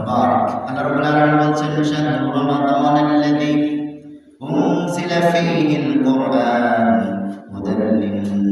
মুবারক আল্লাহ রাব্বুল আলামিন বলছেন শাহরু রমাদান আল্লাযী উনজিলা ফীহিল কুরআন হুদাল লিন-নাসি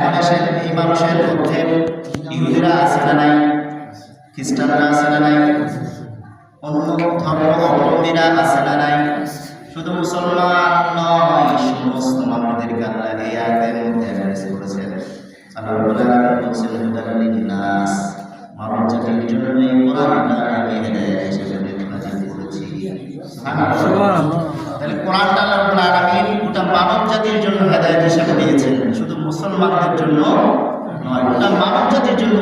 এখন আসেন এই মানুষের মধ্যে ইহুদিরা আছে না নাই? খ্রিস্টানরা আছে না নাই? মানব জাতির জন্য হেদায়েত হিসেবে দিয়েছেন। শুধু মুসলমানদের জন্য নয় মানব জাতির জন্য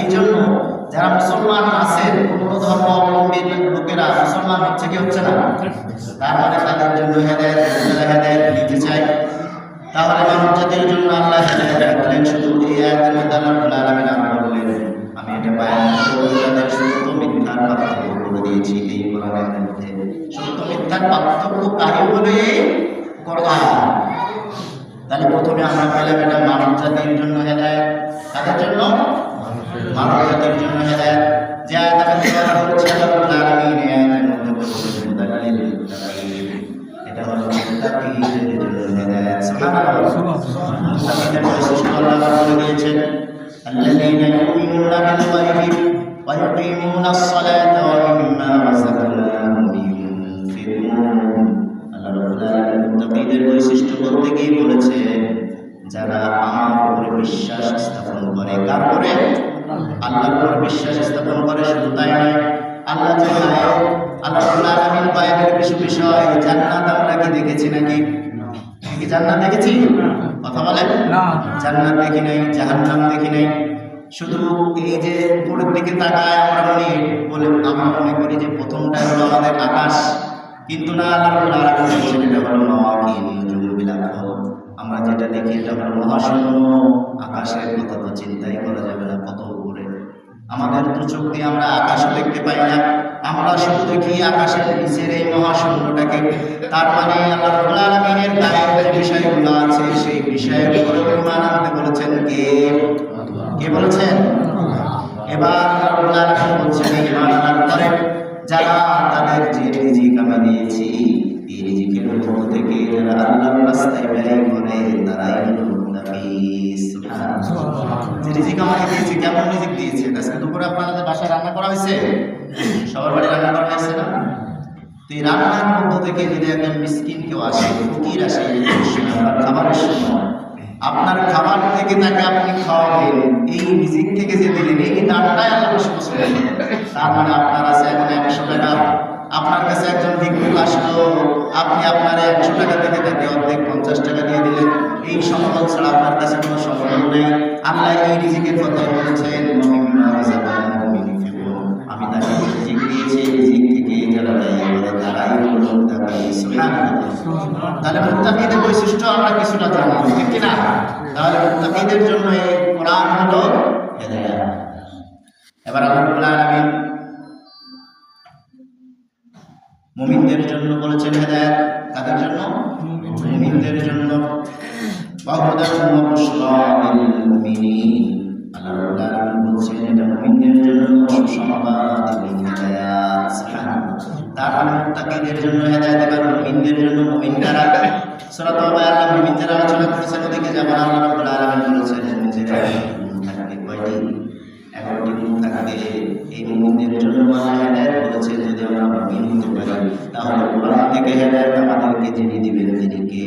এই জন্য যারা মুসলমান আছেন অন্য ধর্ম অবলম্বী লোকেরা মুসলমান হচ্ছে কি হচ্ছে না? তার মানে তাদের জন্য হেদায়েত হেদায়েত নিতে চায়, তাহলে মানব জাতির জন্য আল্লাহ হেদায়েত শুধু এই আয়াতের আমি এটা পার্থক্য করে দিয়েছি। এই মধ্যে সত্য মিথ্যার পার্থক্য বলে? কোরআন তাহলে প্রথমে আমরা পেলাম এটা মানব জাতির জন্য হেদায়েত কাদের জন্য মানব জাতির জন্য হেদায়েত যে আয়াত আমি তেলাওয়াত করছি আল্লাহ রাব্বুল আলামিন এই আয়াতের মধ্যে বলেছেন মুদাল্লিল মুত্তাকিন এটা হলো মুত্তাকিনদের জন্য হেদায়েত সুবহানাল্লাহ মুত্তাকিনদের বৈশিষ্ট্য আল্লাহ বলে দিয়েছেন الذين يؤمنون بالغيب ويقيمون الصلاة ومما رزقناهم বলতে গিয়ে বলেছেন যারা আমার উপরে বিশ্বাস স্থাপন করে। কার করে আল্লাহর উপর বিশ্বাস স্থাপন করে শুধু তাই নয় আল্লাহ যে নায়ক আল্লাহ আলামিন কিছু বিষয় জান্নাত আমরা কি দেখেছি নাকি? কি জান্নাত দেখেছি? কথা বলেন। না। জান্নাত দেখি নাই জাহান্নাম দেখি নাই। শুধু এই যে উপরের দিকে তাকায় আমরা মনে বলে আমরা মনে করি যে প্রথমটা হলো আমাদের আকাশ কিন্তু না আল্লাহ আলামিন বলছেন হলো মাওয়াকিন। দেখি এটা হলো মহাশূন্য। আকাশের কথা তো চিন্তাই করা যাবে না, কত উপরে। আমাদের দু চোখ দিয়ে আমরা আকাশও দেখতে পাই না। আমরা শুধু দেখি আকাশের নিচের এই মহাশূন্যটাকে। তার মানে আল্লাহ রাব্বুল গায়ের যে বিষয়গুলো আছে, সেই বিষয়ের উপরে ইমান আনতে বলেছেন কে? কে বলেছেন? এবার বলছেন ইমান আনার যারা তাদের যে রিজিক আমি দিয়েছি, এই রিজিকের মধ্য থেকে যারা আল্লাহর রাস্তায় ব্যয় রিজিক আমাকে দিয়েছে, কেমন রিজিক দিয়েছে? আজকে দুপুরে আপনাদের বাসায় রান্না করা হয়েছে? সবার বাড়ি রান্না করা হয়েছে না? তো এই রান্নার মধ্য থেকে যদি একজন মিসকিন কেউ আসে, ফকির আসে, খাবারের সময়, আপনার খাবার থেকে তাকে আপনি খাওয়াবেন, এই রিজিক থেকে যে দিলেন, এই দানটাই আল্লাহ বেশি পছন্দ তার মানে আপনার আছে এখন একশো টাকা। আপনার কাছে একজন ভিক্ষুক আসলো, আপনি আপনার একশো টাকা থেকে তাকে অর্ধেক পঞ্চাশ টাকা দিয়ে দিলেন। এই সম্পদ ছাড়া আপনার কাছে কোনো সম্পদ নেই। আল্লাহ এই তাহলে মুত্তাকিদের বৈশিষ্ট্য আমরা কিছুটা জানলাম ঠিক কি না তাহলে মুত্তাকিদের জন্য এই কোরআন হলো এবার আল্লাহ আলামিন মুমিনদের জন্য বলেছেন হেদায়েত। কাদের জন্য? মুমিনদের জন্য। আল্লাহ বলছেন, এটা মুমিনদের জন্য সুসংবাদ এবং হেদায়েত তার মুত্তাকিদের জন্য হেদায়েত এবার মুমিনদের জন্য মুমিন কারা। সূরা তাওবা আল্লাহ মুমিনদের আলোচনা করেছেন ওদিকে যেমন আল্লাহ রাব্বুল আলামিন বলেছেন যে থাকবে কয়টি? এগারোটি গুণ এই মুমিনদের জন্য আল্লাহ হেদায়েত বলেছেন যদি আমরা মুমিন হতে পারি। তাহলে কোরআন থেকে হেদায়েত আমাদেরকে যিনি দিবেন, তিনি কে?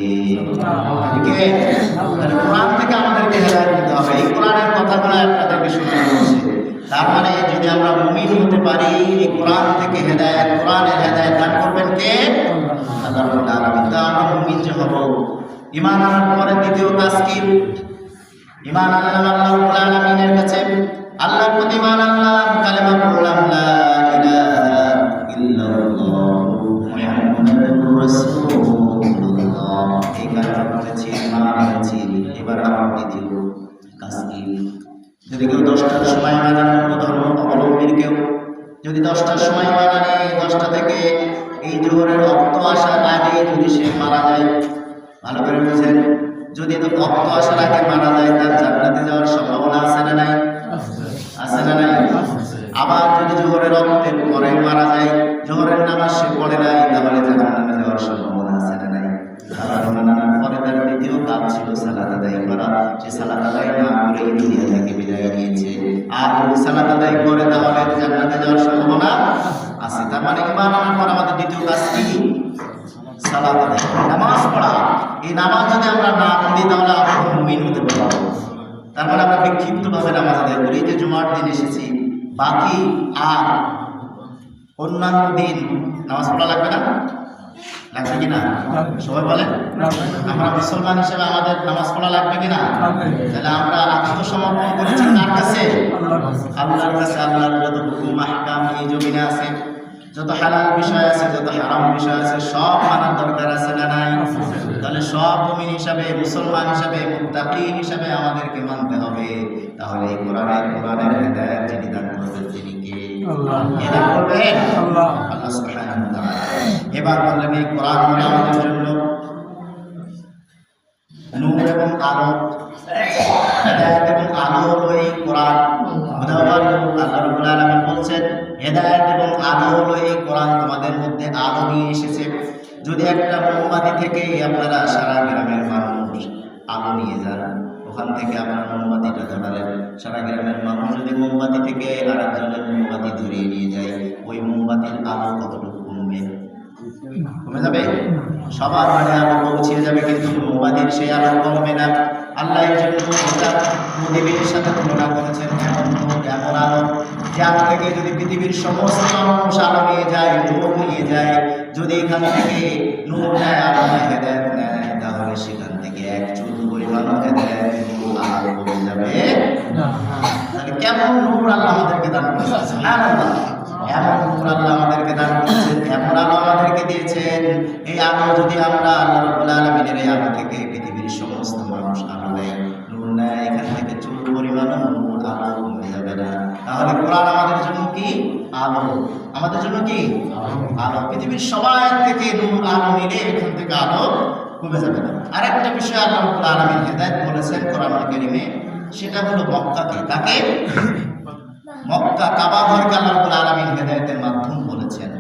কোরআন থেকে আমাদেরকে হেদায়েত দিতে হবে। এই কোরআনের কথাগুলো আপনাদেরকে শোনানো হচ্ছে তার মানে যে আমরা মুমিন হতে পারি কোরআন থেকে হেদায়ত, কোরআনের হেদায়ত দান করবেন কে? আল্লাহ মুমিন যে হব। ইমান আনার পরে দ্বিতীয় কাজ ইমান আনলাম আল্লাহ আলমিনের কাছে। আল্লাহ প্রতি ইমান আনলাম, কালেমা পড়লাম না এবার আমার দ্বিতীয় কাজ যদি কেউ দশটার সময় বানান অন্য ধর্ম অবলম্বীর কেউ, যদি দশটার সময় বানানে দশটা থেকে এই জোহরের রক্ত আসার আগে যদি সে মারা যায়, ভালো করে বুঝেন, যদি রক্ত আসার আগে মারা যায়, তার জান্নাতে যাওয়ার সম্ভাবনা আছে না নাই? আছে না নাই? আবার যদি জোহরের রক্তের পরে মারা যায়, জোহরের নামাজ সে পড়ে নাই, তাহলে জাহান্নামে যাওয়ার সম্ভাবনা আছে না নাই? মানানোর পরে তার দ্বিতীয় কাজ ছিল সালাত আদায় করা। সে সালাত আদায় না দুনিয়া থেকে বিদায় নিয়েছে আর যদি সালাত আদায় করে তাহলে জান্নাতে যাওয়ার সম্ভাবনা আছে তার মানে ইমান আনার পর আমাদের দ্বিতীয় কাজ কি সালাত আদায় নামাজ পড়া এই নামাজ যদি আমরা না পড়ি তাহলে আমরা মুমিন হতে পারব তার মানে আমরা বিক্ষিপ্তভাবে নামাজ আদায় করি যে জুমার দিন এসেছি বাকি আর অন্যান্য দিন নামাজ পড়া লাগবে না। লাগবে কি না সবাই বলেন। আমরা মুসলমান হিসেবে আমাদের নামাজ পড়া লাগবে কি না তাহলে আমরা আত্মসমর্পণ করেছি কার কাছে? আল্লাহর কাছে। আল্লাহর যত হুকুম আহকাম এই জমিনে আছে যত হালাল বিষয় আছে যত হারাম বিষয় আছে সব মানার দরকার আছে না নাই? তাহলে সব মুমিন হিসাবে মুসলমান হিসাবে মুত্তাকি হিসাবে আমাদেরকে মানতে হবে। তাহলে এই কোরআনের কোরআনের হেদায়েত যিনি দান করবেন তিনি কে? আল্লাহ। করবেন? আল্লাহ। আল্লাহ সুবহানাহু ওয়া তাআলা। এবার বললেন এই কোরআন আমাদের জন্য নূর এবং আলো, হেদায়েত এবং আলো হলো এই কোরআন। যদি একটা মোমবাতি থেকে আপনারা সারা গ্রামের আলো নিয়ে যান, ওখান থেকে মোমবাতিটা সারা গ্রামের মানুষ মোমবাতি থেকে আরেকজনের মোমবাতি ধরিয়ে নিয়ে যায়, ওই মোমবাতির আলো কতটুকু কমে যাবে, সবার মানে আলো পৌঁছে যাবে, কিন্তু মোবাদির সেই আলো কমবে না। আল্লাহ এর জন্য পৃথিবীর সাথে তুলনা করেছেন এমন এমন আলো। যার থেকে যদি পৃথিবীর সমস্ত মানুষ আলো নিয়ে যায় নূর নিয়ে যায়, যদি এখান থেকে নূর নেয়, আলো নেয় তাহলে সেখান থেকে এক চুল আলো কমে যাবে কেমন নূর আল্লাহ আমাদেরকে দান সুবহানাল্লাহ। এমন নূর আল্লাহ আমাদেরকে দান করেছেন, এমন আলো আমাদেরকে দিয়েছেন। এই আলো যদি আমরা আল্লাহ রাব্বুল আলামিনের এই আলো থেকে পৃথিবীর সমস্ত মানুষ আলো নেয় নূর নেয়, এখান থেকে চুল পরিমাণ নূর আলো কমে যাবে না। তাহলে কোরআন আমাদের জন্য কি? আলো। আমাদের জন্য কি? আলো। পৃথিবীর সবাই থেকে নূর আলো নিলে এখান থেকে আলো কমে যাবে না। আরেকটা বিষয় আল্লাহ রাব্বুল আলামিন হেদায়েত বলেছেন কোরআন কারিমে, সেটা হলো মক্কাকে কাকে? মক্কা কাবা ঘরকে আল্লাহ রাব্বুল আলামিন হেদায়েতের মাধ্যম বলেছেন।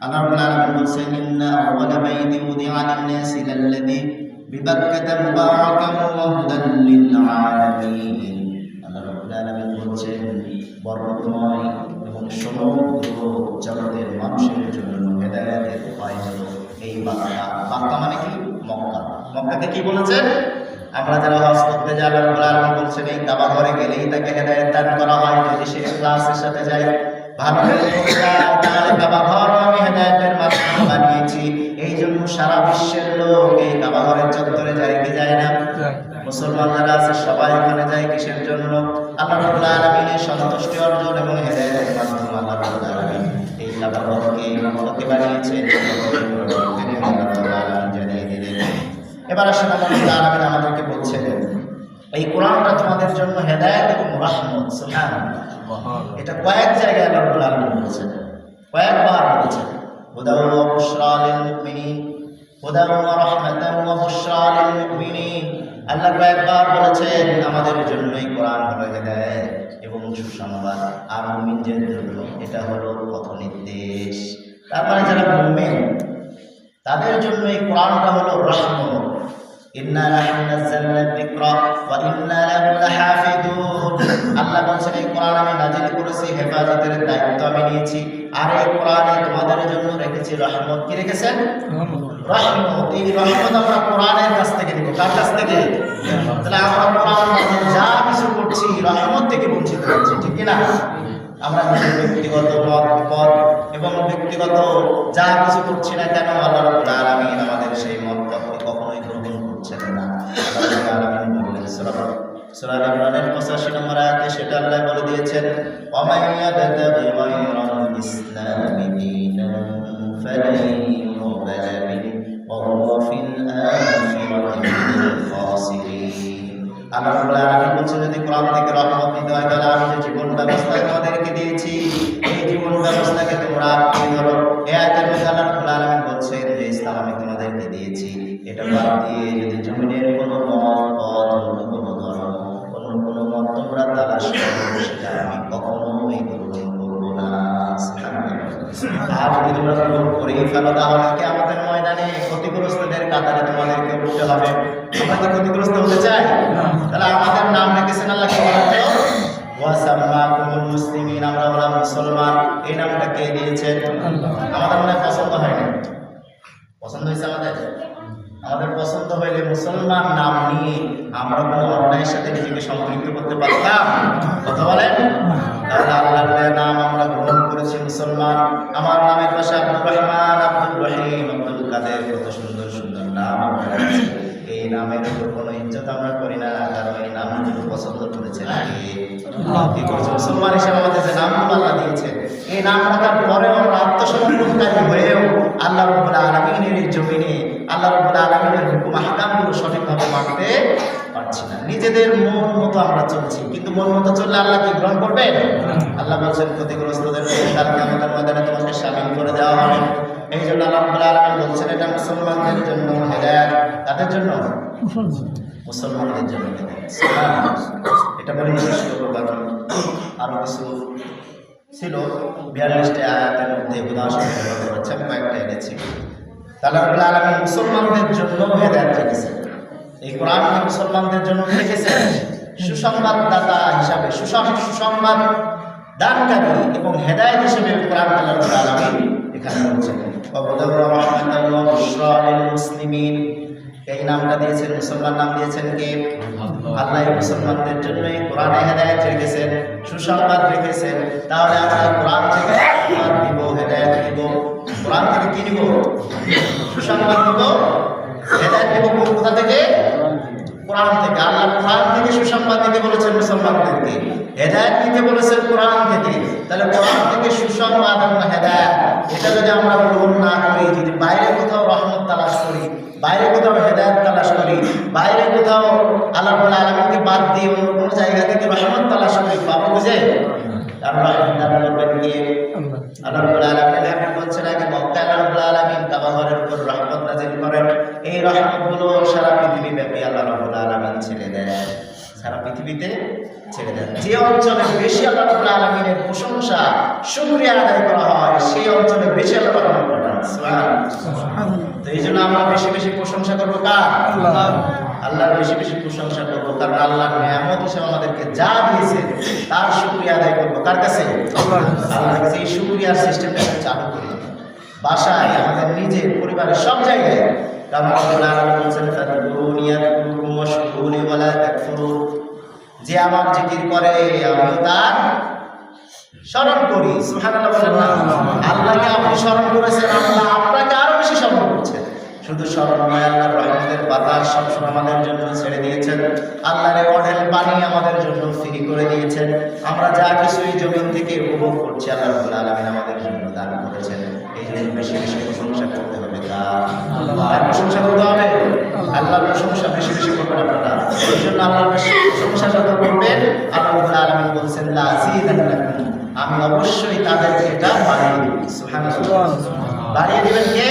আল্লাহ রাব্বুল আলামিন বলেছেন, ইন্না আউওয়ালা বাইতি উদিআ লিন-নাসি লাল্লাযী বিবাক্কাতা মুবারাকান ওয়া হুদান লিল-আলামিন আল্লাহ রাব্বুল আলামিন বলেছেন বরকতময় এবং সমগ্র জগতের মানুষের জন্য হেদায়েতের উপায় হলো এই বাক্কা। বাক্কা মানে কি? মক্কা। মক্কাকে কি বলেছেন আমরা যারা হজ করতে যাই আল্লাহ বলছেন এই কাবা ঘরে গেলেই তাকে হেদায়েত দান করা হয়, যদি সে ইখলাসের সাথে যায়। সবাই ওখানে যায় কিসের জন্য? আল্লাহ সন্তুষ্টি অর্জন এবং এই কাবা ঘরকে বানিয়েছেন। এবার আসলে আল্লাহ আলামিন আমাদেরকে বলছেন, এই কোরআনটা তোমাদের জন্য হেদায়েত এবং রহমত, সুবহানাল্লাহ। এটা কয়েক জায়গায় রাব্বুল আলামিন বলেছেন, কয়েকবার বলেছেন। আল্লাহ কয়েকবার বলেছেন, আমাদের জন্য এই কোরআন হলো হেদায়েত এবং সুসংবাদ। আর মুমিনদের জন্য এটা হলো পথ নির্দেশ। তারপরে যারা মুমিন, তাদের জন্য এই কোরআনটা হলো রহমত। ইন্না নাহনু নাযালনা যিকরা ওয়া ইন্না লাহু লাহাফিজুন আল্লাহ বলেন এই কোরআন আমি নাজিল করেছি হেফাজতের দায়িত্ব আমি নিয়েছি। আর এই কোরআনে তোমাদের জন্য রেখেছি রহমত। কি রেখেছেন? রহমত। এই রহমত আমরা কোরআনের কাছ থেকে নিব। কার কাছ থেকে? তাহলে আমরা কোরআন যা কিছু করছি রহমত থেকে বঞ্চিত হচ্ছি ঠিক কি না? আমরা নিজের ব্যক্তিগত মত পথ এবং ব্যক্তিগত যা কিছু করছি না কেন আল্লাহ আলামিন আমাদের সেই মত সূরা সূরা ইমরানের 85 নম্বর আয়াতে সেটা আল্লাহ বলে দিয়েছেন ওয়া ইয়াবতাগি গায়রাল ইসলামি দীনান ফালান ইউকবালা মিনহু ওয়া ফিল আখিরাতি মিনাল খাসিরিন আল্লাহ রাব্বুল আলামিন বলছে যদি কোরআন থেকে রহমত নিতে তাহলে আমি যে জীবন ব্যবস্থা তোমাদেরকে দিয়েছি, এই জীবন ব্যবস্থাকে ক্ষতিগ্রস্ত হতে চাই তাহলে আমাদের নাম রেখেছেন আল্লাহ কি বলতো আমরা মুসলমান। এই নামটা কে দিয়েছেন আমাদের মনে পছন্দ হয় না পছন্দ হয়েছে আমাদের? আমাদের পছন্দ হইলে মুসলমান নাম নিয়ে আমরা কোনো অন্যায়ের সাথে নিজেকে সম্পৃক্ত করতে পারতাম? কথা বলেন? তাহলে আল্লাহর দেয়া নাম আমরা গ্রহণ করেছি মুসলমান। আমার নামের পাশে আব্দুর রহমান আব্দুল রহিম, আব্দুল কাদের কত সুন্দর সুন্দর নাম এই নামের উপর কোনো ইজ্জত আমরা করি না, কারণ এই নাম কিন্তু পছন্দ করেছে মুসলমান হিসেবে আমাদের যে নামগুলো আল্লাহ দিয়েছে এই নাম আল্লাহ হুকুম আহকামগুলো সঠিকভাবে মানতে পারছি না। নিজেদের মন মতো আমরা চলছি, কিন্তু মন মতো চললে আল্লাহ কি গ্রহণ করবে? আল্লাহ বলছেন, ক্ষতিগ্রস্তদের কালকে আমাদের ময়দানে তোমাকে সামিল করে দেওয়া হবে। এই জন্য আল্লাহ বলছেন, এটা মুসলমানদের জন্য হেদায়াত, তাদের জন্য মুসলমানদের জন্য এটা বলে কারণ আরও কিছু ছিল, বিয়াল্লিশটা আয়াতের মধ্যে উদাহরণ করেছে আমি কয়েকটা এনেছি। তাহলে আল্লাহ মুসলমানদের জন্য হেদায়ত এই মুসলমানদের জন্য সুসংবাদদাতা হিসাবে সুসং সুসংবাদ দানকারী এবং হেদায়ত হিসেবে কোরআন দিয়েছেন, মুসলমান নাম দিয়েছেন মুসলমানদের জন্য এই কোরআনে সুসংবাদ রেখেছেন। তাহলে আমরা কোরআন থেকে কি নিব সুসংবাদ দিব হেদায়ত দিব কোথা থেকে? কোরআন থেকে। আল্লাহ কোরআন থেকে সুসংবাদ দিতে বলেছেন মুসলমানদেরকে। হেদায়ত দিতে বলেছেন? কোরআন থেকে। তাহলে কোরআন থেকে সুসংবাদ এবং হেদায়ত, এটা যদি আমরা গ্রহণ না করি, যদি বাইরে কোথাও রহমত তালাশ করি, বাইরে কোথাও হেদায়ত তালাশ করি, বাইরে কোথাও আল্লাহ আলমীকে বাদ দিয়ে অন্য কোনো জায়গা থেকে রহমত তালাশ করি, পাবো বুঝে কারণ রহমত তালাশ আল্লাহ অঞ্চলে বেশি আল্লাহ আলামিনের প্রশংসা, শুকরিয়া আদায় করা হয়, সেই অঞ্চলে বেশি আল্লাহ তো এই জন্য আমরা বেশি বেশি প্রশংসা করব কার? আল্লাহর বেশি বেশি প্রশংসা করব, কারণ নিয়ামত হিসেবে আমাদেরকে যা দিয়েছে, তার শুক্রিয়া আদায় করব। কার কাছে? আল্লাহর কাছে। এই শুক্রিয়ার সিস্টেমটা চালু করি। বাসায়, আমাদের নিজের পরিবারের সব জায়গায় কারণ আল্লাহ বলছেন, "ফাদকুরুনি যে আমার জিকির করে আমিও তার স্মরণ করি। আল্লাহকে আপনি স্মরণ করেছেন, আল্লাহ আপনাকে আরও বেশি স্মরণ করছেন। শুধু স্মরণ নয়, আল্লাহর রহমতের বাতাস সবসময় আমাদের জন্য ছেড়ে দিয়েছেন। আল্লাহর অঢেল পানি আমাদের জন্য ফ্রি করে দিয়েছেন। আমরা যা কিছু এই জমিন থেকে উপভোগ করছি, আল্লাহ আলামিন আমাদের জন্য দান করেছেন। এই জন্য বেশি বেশি প্রশংসা করতে হবে। এই জন্য আল্লাহর প্রশংসা আমি অবশ্যই তাদেরকে এটা বাড়িয়ে বাড়িয়ে দিবেন কে?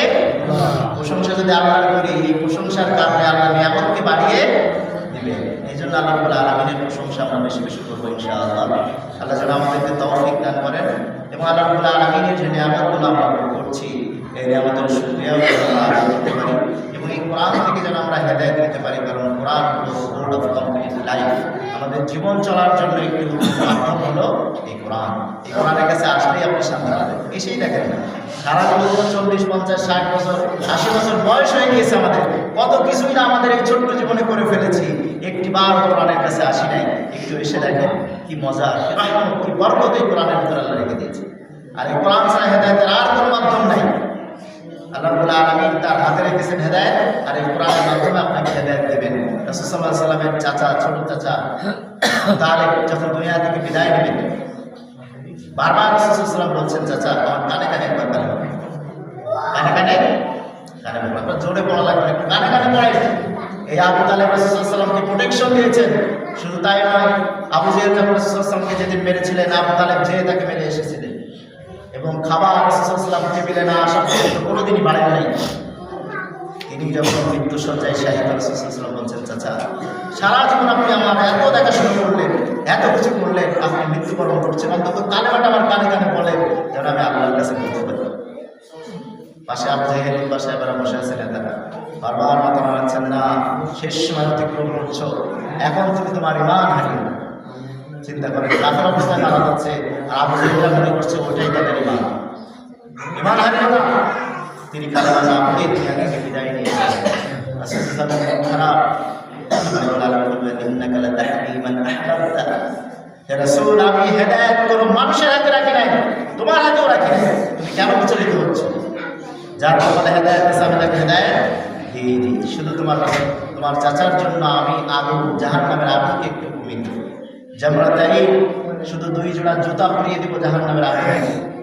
প্রশংসা যদি আল্লাহ করি, এই প্রশংসার কারণে আল্লাহ নিয়ামতকে বাড়িয়ে আল্লাহ আলামিনের প্রশংসা আমরা বেশি বেশি করব ইনশাআল্লাহ। আল্লাহ যেন আমাদেরকে তৌফিক দান করেন এবং আল্লাহ আলামিনের যে নিয়ামতগুলো আমরা করছি, এই নিয়ামতের এবং এই কোরআন থেকে যেন আমরা হেদায়েত নিতে পারি, কারণ কোরআন আমাদের জীবন চলার জন্য একটি মাধ্যম হলো এই কোরআন। এই কোরআনের কাছে আসলেই আপনি পাবেন এসেই দেখেন না সারা জীবন চল্লিশ, পঞ্চাশ, ষাট বছর, আশি বছর বয়স হয়ে গিয়েছে আমাদের। কত কিছুই না আমাদের এই ছোট্ট জীবনে করে ফেলেছি। একটি বার কোরআনের কাছে আসি নাই, একটু এসে দেখেন কি মজা কি বরকত এই কোরআনের ভিতরে আল্লাহ রেখে দিয়েছে। আর এই কোরআন ছাড়া হেদায়তের আর কোনো মাধ্যম নাই। তার আর আপনাকে দেবেন। সাল্লামের চাচা চাচা বিদায় বারবার বলছেন কানে কানে জোরে এই আবু প্রোটেকশন দিয়েছেন। শুধু তাই নয়, আবু রসুলামকে যেদিন মেরেছিলেন, আবু তালেব যেয়ে তাকে মেরে এসেছিলেন। এবং খাবার টেবিলে না আসা পর্যন্ত কোনোদিনই বাড়ায় নাই। তিনি যখন মৃত্যু সজ্জায় শাহিদ বলছেন, চাচা, সারা জীবন আপনি আমার এত দেখাশোনা করলেন, এত কিছু করলেন, আপনি মৃত্যুবরণ করছেন, অন্তত কালেমাটা আমার কানে কানে বলেন যেন আমি আল্লাহর কাছে বলতে পারি পাশে আবু জাহেল পাশে এবার বসে আছেন তারা বারবার মাথা নাড়াচ্ছেন না, শেষ সময় অতিক্রম করছ এখন তুমি তোমার ইমান হারিও না। চিন্তা করে কাফের অবস্থায় মারা যাচ্ছে, আর আবু জাহেলরা মনে করছে ওটাই তাদের ইমান ইমান হারিও না তিনি কালেমা না পড়ে দুনিয়াকে বিদায় নিয়েছেন আসলে তাদের মন খারাপ। আমি হেদায়েত কোনো মানুষের হাতে রাখি নাই। তোমার হাতেও রাখি তুমি কেন বিচলিত হচ্ছ? যার কপালে শুধু তোমার তোমার চাচার জন্য আমি আগুন জাহান নামের আগুনকে একটু কমিয়ে জামরাতাই শুধু দুই জোড়া জুতা পরিয়ে দিব জাহান নামের আগুন।